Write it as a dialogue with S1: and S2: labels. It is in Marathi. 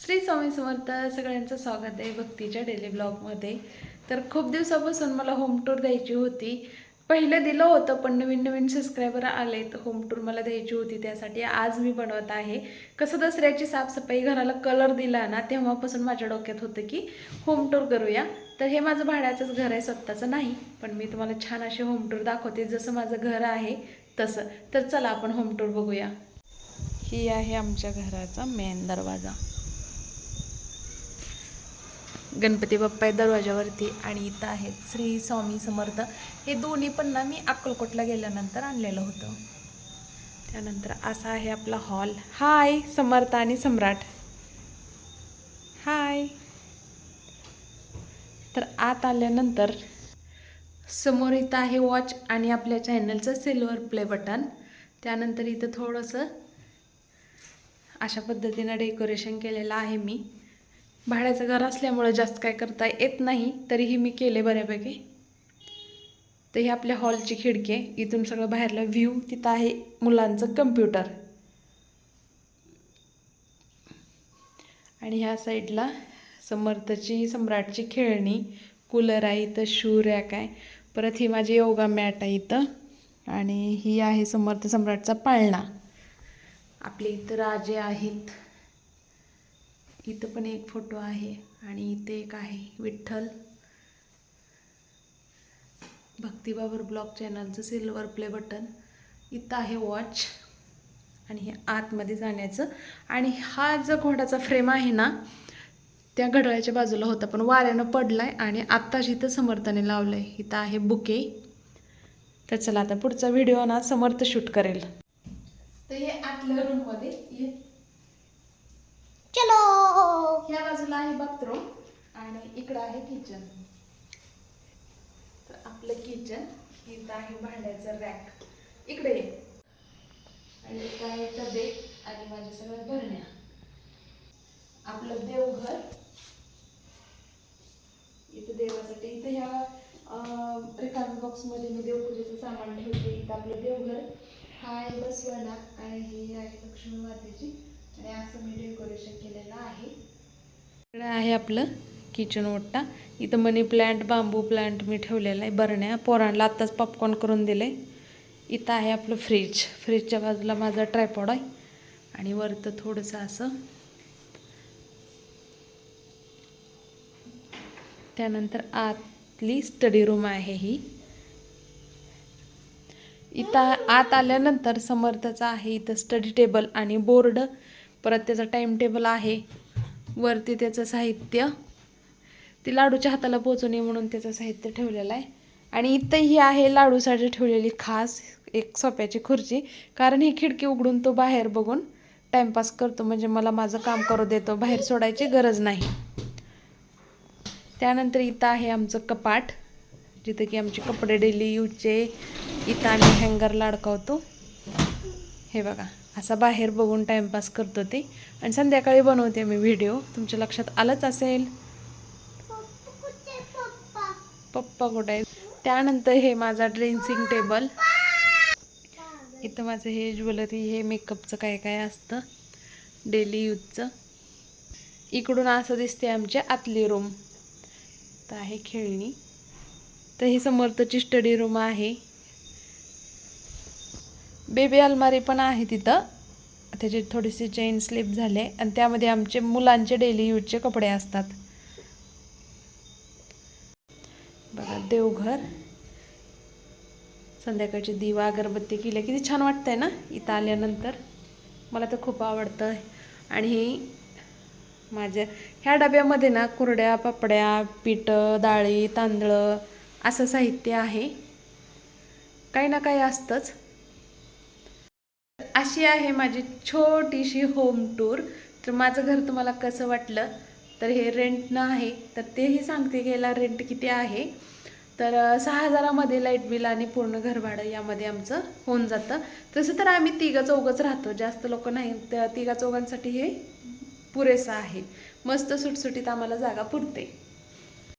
S1: श्री स्वामी समर्थ सगळ्यांचं स्वागत आहे भक्तीच्या डेली ब्लॉगमध्ये तर खूप दिवसापासून मला होम टूर द्यायची होती. पहिलं दिलं होतं पण नवीन नवीन सबस्क्रायबर आले तर होम टूर मला द्यायची होती त्यासाठी आज मी बनवत आहे. कसं दसऱ्याची साफसफाई घराला कलर दिला ना तेव्हापासून माझ्या डोक्यात होतं की होम टूर करूया. तर हे माझं भाड्याचंच घर आहे स्वतःचं नाही पण मी तुम्हाला छान असे होम टूर दाखवते. जसं माझं घर आहे तसं. तर चला आपण होम टूर बघूया. ही आहे आमच्या घराचा मेन दरवाजा. गणपती बाप्पा आहे दरवाजावरती आणि इथं आहेत श्री स्वामी समर्थ. हे दोन्ही पण ना मी अक्कलकोटला गेल्यानंतर आणलेलं होतं. त्यानंतर असा आहे आपला हॉल. हाय समर्थ आणि सम्राट. हाय. तर आत आल्यानंतर समोर इथं आहे वॉच आणि आपल्या चॅनलचं सिल्वर प्ले बटन त्यानंतर इथं थोडंसं अशा पद्धतीनं डेकोरेशन केलेलं आहे मी. भाड्याचं घर असल्यामुळं जास्त काय करता येत नाही तरीही मी केले बऱ्यापैकी. तर ही आपल्या हॉलची खिडकी आहे. इथून सगळं बाहेरला व्ह्यू तिथं आहे मुलांचं कम्प्युटर आणि ह्या साईडला समर्थची सम्राटची खेळणी कूलर आहे इथं शू रॅक आहे. परत ही माझी योगा मॅट आहे इथं. आणि ही आहे समर्थ सम्राटचा पाळणा. आपले इथं राजे आहेत. इथं पण एक फोटो आहे आणि इथे एक आहे विठ्ठल. भक्तिबाबर ब्लॉग चॅनलचं सिल्वर प्ले बटन. इथं आहे वॉच आणि हे आतमध्ये जाण्याचं. आणि हा जो घोडाचा फ्रेम आहे ना त्या घड्याळ्याच्या बाजूला होता पण वाऱ्यानं पडलाय आणि आत्ताच इथं समर्थाने आहे इथं आहे बुके. तर चला आता पुढचा व्हिडिओ ना समर्थ शूट करेल. तर हे आतल्या रूममध्ये ये ह्या बाजूला आहे बाथरूम आणि इकडं आहे किचन तर आपलं किचन इथं आहे भांड्याचं रॅक इकडे ये. आणि इथं आहे डबे आणि माझ्या सगळ्या भरण्या. आपलं देवघर. इथं देवासाठी इथं ह्या रिकाम बॉक्समध्ये मी देवपूजेचं सामान ठेवते. इथं आपलं देवघर. हा आहे बसवणार आणि ही आहे लक्ष्मी मातेची. आणि असं मी डेकोरेशन केलेलं आहे. आहे आपलं किचन ओट्टा इथं मनी प्लांट बांबू प्लांट मी ठेवलेला आहे बरण्या पोरांना आत्ताच पॉपकॉर्न करून दिले इथं आहे आपलं फ्रीज फ्रीजच्या बाजूला माझा ट्रायपॉड आहे. आणि वरतं थोडंसं असं. त्यानंतर आतली स्टडी रूम आहे ही. इथं आत आल्यानंतर समर्थचा आहे इथं स्टडी टेबल आणि बोर्ड परत त्याचा टाईम टेबल आहे. वरती त्याचं साहित्य. ती लाडूच्या हाताला पोचू नये म्हणून त्याचं साहित्य ठेवलेलं आहे. आणि इथंही आहे लाडूसाठी ठेवलेली खास एक सोप्याची खुर्ची. कारण ही खिडकी उघडून तो बाहेर बघून टाईमपास करतो. म्हणजे मला माझं काम करू देतो बाहेर सोडायची गरज नाही. त्यानंतर इथं आहे आमचं कपाट. जिथं की आमचे कपडे डेली यूजचे. इथं आम्ही हँगर लाडकावतो. हे बघा. असा बाहेर बघून टाईमपास करतो ते. आणि संध्याकाळी बनवते मी व्हिडिओ. तुमच्या लक्षात आलंच असेल?
S2: पप्पा
S1: कुठे आहे त्यानंतर हे माझा ड्रेसिंग टेबल. इथं माझं हे ज्वेलरी हे मेकअपचं काय काय असतं? डेली यूजचं. इकडून असं दिसते आमच्या आतली रूम. तर आहे खेळणी. तर ही समर्थची स्टडी रूम आहे. बेबी अलमारी पण आहे तिथं. त्याचे थोडीशी चेन स्लिप झाले आणि त्यामध्ये आमचे मुलांचे डेली यूजचे कपडे असतात. बघा देवघर. संध्याकाळची दिवा अगरबत्ती केल्या. किती छान वाटतंय ना? इथं आल्यानंतर. मला तर खूप आवडतं आणि माझ्या ह्या डब्यामध्ये ना कुरड्या पापड्या पिठं डाळी तांदळं असं साहित्य आहे. काही ना काही असतंच. अशी आहे माझी छोटीशी होम टूर तर माझं घर तुम्हाला कसं वाटलं? तर हे रेंटनं आहे तर तेही सांगते की याला रेंट किती आहे. तर सहा हजारामध्ये लाइट बिल आणि पूर्ण घरभाडं यामध्ये आमचं होऊन जातं. तसं तर आम्ही तिघं चौघंच राहतो. जास्त लोक नाही. त्या तिघा चौघांसाठी हे पुरेसं आहे. मस्त सुटसुटीत आम्हाला जागा पुरते.